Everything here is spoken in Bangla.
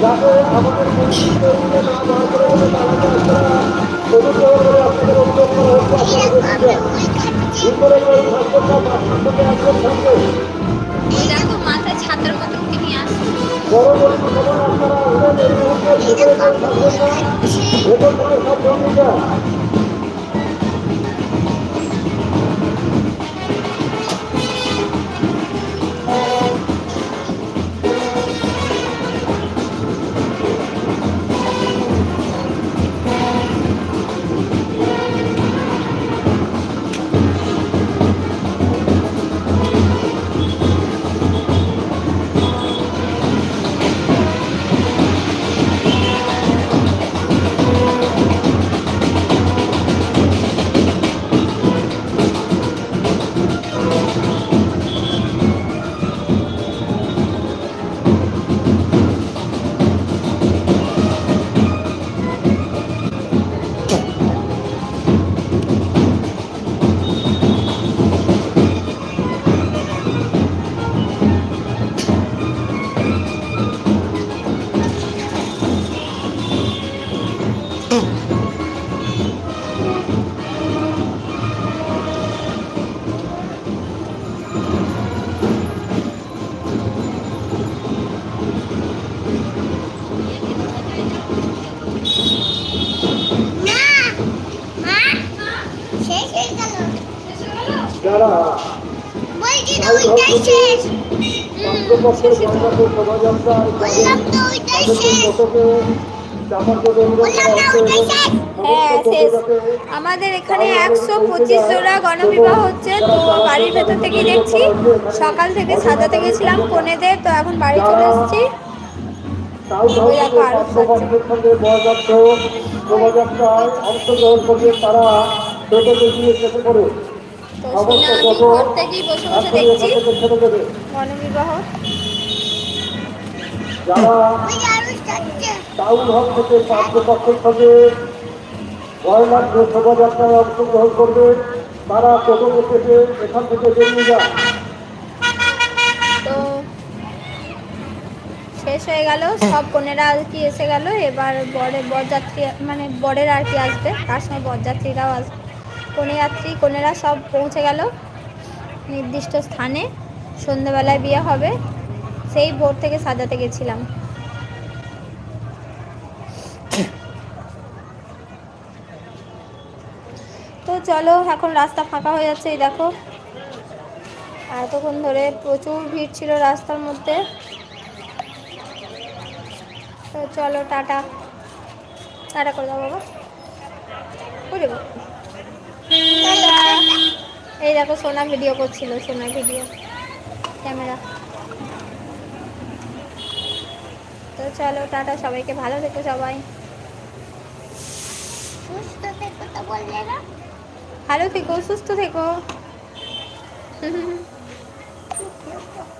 যাতে আমাদের মাথায় ছাতার মতো নিয়ে আসছে পরবর্তী আপনারা আমাদের এখানে একশো পঁচিশ জোড়া গণবিবাহ হচ্ছে, তো বাড়ির ভেতর থেকে দেখছি। সকাল থেকে সাজাতে গেছিলাম কনেদের, তো এখন বাড়ি চলে এসেছি। করে তো আমি ঘর থেকেই বসে বসে দেখছি। টাউন হল থেকে সঙ্গে শোভাযাত্রায় অংশগ্রহণ করবে তারা থেকে এখান থেকে বেরিয়ে তো শেষ হয়ে গেল সব কনেরা আর কি এসে গেল। এবার বরের বরযাত্রী মানে বরের আর কি আসবে। তার সঙ্গে বরযাত্রীরাও আসবে। কনে যাত্রী কনেরা সব পৌঁছে গেল নির্দিষ্ট স্থানে। সন্ধ্যেবেলায় বিয়ে হবে। সেই ভোর থেকে সাজাতে গেছিলাম। তো চলো, এখন রাস্তা ফাঁকা হয়ে যাচ্ছে, এই দেখো। এতক্ষণ ধরে প্রচুর ভিড় ছিল রাস্তার মধ্যে। তো চলো, টাটা। টাটা করে দাও বাবা। করে এই দেখো সোনা ভিডিও করছিল সোনা ভিডিও ক্যামেরা। তো চলো টাটা সবাইকে ভালো থেকো সবাই। সুস্থ থেকে তো বললে না? ভালো থেকো সুস্থ থেকো।